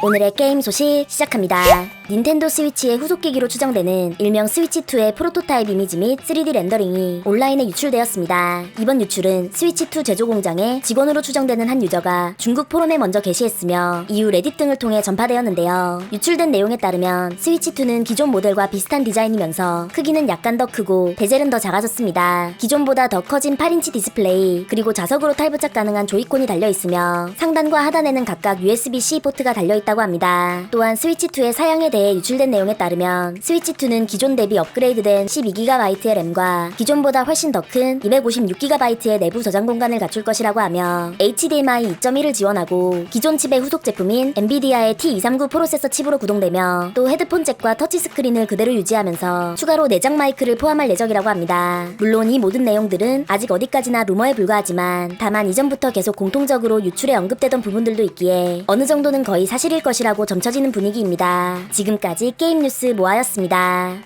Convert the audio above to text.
오늘의 게임 소식 시작합니다. 닌텐도 스위치의 후속기기로 추정되는 일명 스위치2의 프로토타입 이미지 및 3D 렌더링이 온라인에 유출되었습니다. 이번 유출은 스위치2 제조 공장의 직원으로 추정되는 한 유저가 중국 포럼에 먼저 게시했으며 이후 레딧 등을 통해 전파되었는데요. 유출된 내용에 따르면 스위치2는 기존 모델과 비슷한 디자인이면서 크기는 약간 더 크고 베젤은 더 작아졌습니다. 기존보다 더 커진 8인치 디스플레이 그리고 자석으로 탈부착 가능한 조이콘이 달려있으며 상단과 하단에는 각각 USB-C 포트가 달려있다 고 합니다. 또한 스위치2의 사양에 대해 유출된 내용에 따르면 스위치2는 기존 대비 업그레이드된 12GB의 램과 기존보다 훨씬 더 큰 256GB의 내부 저장 공간을 갖출 것이라고 하며 HDMI 2.1을 지원하고 기존 칩의 후속 제품인 엔비디아의 T239 프로세서 칩으로 구동되며 또 헤드폰 잭과 터치 스크린을 그대로 유지하면서 추가로 내장 마이크를 포함할 예정이라고 합니다. 물론 이 모든 내용들은 아직 어디까지나 루머에 불과하지만 다만 이전부터 계속 공통적으로 유출에 언급되던 부분들도 있기에 어느 정도는 거의 사실일 것이라고 점쳐지는 분위기입니다. 지금까지 게임 뉴스 모아였습니다.